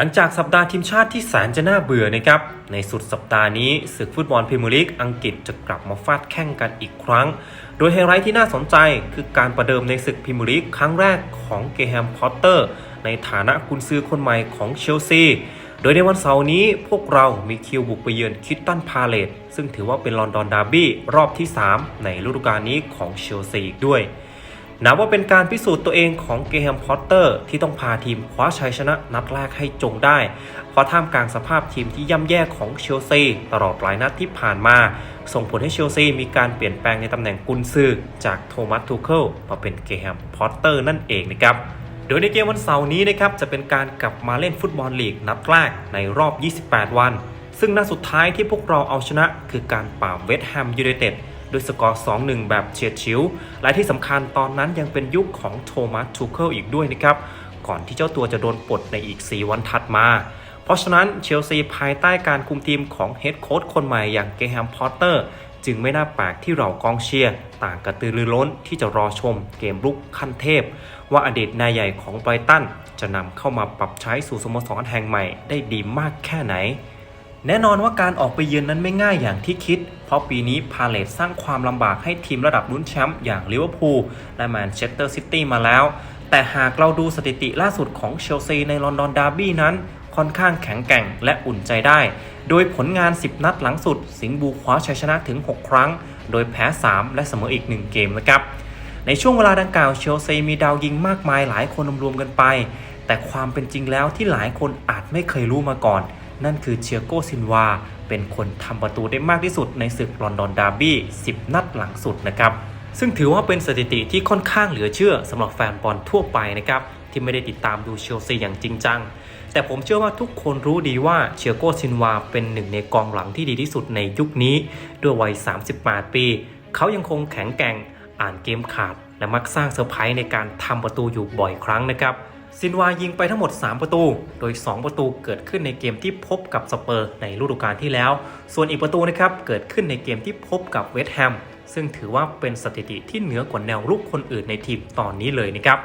หลังจากสัปดาห์ทีมชาติที่แสนจะน่าเบื่อนะครับ ในสุดสัปดาห์นี้ศึกฟุตบอลพรีเมียร์ลีกอังกฤษจะกลับมาฟาดแข่งกันอีกครั้ง โดยไฮไลท์ที่น่าสนใจคือการประเดิมในศึกพรีเมียร์ลีกครั้งแรกของเกแฮมพอตเตอร์ ในฐานะกุนซือคนใหม่ของเชลซี โดยในวันเสาร์นี้พวกเรามีคิวบุกไปเยือนคิตตันพาเลตซึ่งถือว่าเป็นลอนดอนดาร์บี้รอบที่ 3 ในฤดูกาลนี้ของเชลซีอีกด้วย นับว่าเป็นการพิสูจน์ตัวเองของเกแฮมพอตเตอร์ ที่ต้องพาทีมคว้าชัยชนะนัดแรกให้จงได้ เพราะท่ามกลางสภาพทีมที่ย่ำแย่ของเชลซีตลอดหลายนัดที่ผ่านมา ส่งผลให้เชลซีมีการเปลี่ยนแปลงในตำแหน่งกุนซือจากโทมัสทูเคิลมาเป็นเกแฮมพอตเตอร์นั่นเองนะครับโดยในเกมวันเสาร์นี้นะครับจะเป็นการกลับมาเล่นฟุตบอลลีกนัดแรกในรอบ 28 วัน ซึ่งนัดสุดท้ายที่พวกเราเอาชนะคือการปราบเวสต์แฮมยูไนเต็ด ด้วยสกอร์ 2-1 แบบเฉียดฉิว และที่สำคัญตอนนั้นยังเป็นยุคของโทมัสทูเคิลอีกด้วยนะครับ ก่อนที่เจ้าตัวจะโดนปลดในอีก 4 วันถัดมา เพราะฉะนั้นเชลซีภายใต้การคุมทีมของเฮดโค้ชคนใหม่อย่างเกแฮมพอตเตอร์จึงไม่น่าแปลกที่เรากองเชียร์ต่างกระตือรือร้นที่จะรอชมเกมรุกขั้นเทพ ว่าอดีตนายใหญ่ของไบรตันจะนำเข้ามาปรับใช้สู่สโมสรแห่งใหม่ได้ดีมากแค่ไหน แน่นอนว่าการออกไปเยือนนั้นไม่ง่ายอย่างที่คิด เพราะปีนี้พาเลตสร้างความลำบากให้ทีมระดับลุ้นแชมป์อย่างลิเวอร์พูลและแมนเชสเตอร์ซิตี้มาแล้ว แต่หากเราดูสถิติล่าสุดของเชลซีในลอนดอนดาร์บี้นั้น ค่อนข้างแข็งแกร่งและอุ่นใจได้ โดยผลงาน 10 นัดหลังสุด สิงห์บูคว้าชัยชนะถึง 6 ครั้ง โดยแพ้ 3 และเสมออีก 1 เกมนะครับ ในช่วงเวลาดังกล่าวเชลซีมีดาวยิงมากมายหลายคนรวมกันไป แต่ความเป็นจริงแล้วที่หลายคนอาจไม่เคยรู้มาก่อน นั่นคือเชียโกซินวา เป็นคนทำประตูได้มากที่สุดในศึกลอนดอนดาร์บี้ 10 นัดหลังสุดนะครับ ซึ่งถือว่าเป็นสถิติที่ค่อนข้างเหลือเชื่อสำหรับแฟนบอลทั่วไปนะครับ ที่ไม่ได้ติดตามดูเชลซีอย่างจริงจัง แต่ผมเชื่อว่าทุกคนรู้ดีว่าเชียโกซินวาเป็นหนึ่งในกองหลังที่ดีที่สุดในยุคนี้ ด้วยวัย 38 ปี เขายังคงแข็งแกร่งอ่านเกมขาด และมักสร้างเซอร์ไพรส์ในการทำประตูอยู่บ่อยครั้งนะครับ ซินวายิงไปทั้งหมด 3 ประตู โดย 2 ประตูเกิดขึ้นในเกมที่พบกับสเปอร์ในฤดูกาลที่แล้ว ส่วนอีกประตูนะครับเกิดขึ้นในเกมที่พบกับเวสต์แฮม ซึ่งถือว่าเป็นสถิติที่เหนือกว่าแนวรุกคนอื่นในทีมตอนนี้เลยนะครับ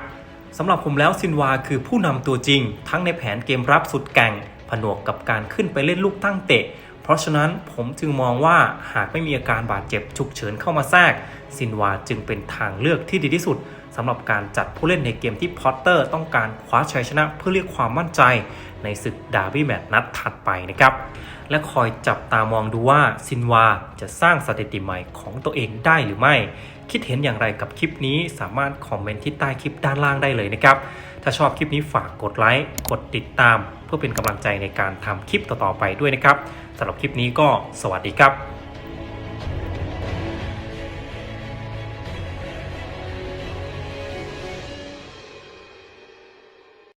สำหรับผมแล้วซินวาคือผู้นำตัวจริง ทั้งในแผนเกมรับสุดแก่งผนวกกับการขึ้นไปเล่นลูกตั้งเตะ เพราะฉะนั้นผมจึงมองว่าหากไม่มีอาการบาดเจ็บฉุกเฉินเข้ามาแทรก ซินวาจึงเป็นทางเลือกที่ดีที่สุดสำหรับการจัดผู้เล่นในเกมที่พอตเตอร์ต้องการคว้าชัยชนะเพื่อเรียกความมั่นใจในศึกดาร์บี้แมตช์นัดถัดไปนะครับ และคอยจับตามองดูว่าซินวาจะสร้างสถิติใหม่ของตัวเองได้หรือไม่ คิดเห็นอย่างไรกับคลิปนี้สามารถคอมเมนต์ที่ใต้คลิปด้านล่างได้เลยนะครับ ถ้าชอบคลิปนี้ฝากกดไลค์กดติดตาม เพื่อเป็นกำลังใจในการทำคลิปต่อๆไปด้วยนะครับสำหรับคลิปนี้ก็สวัสดีครับ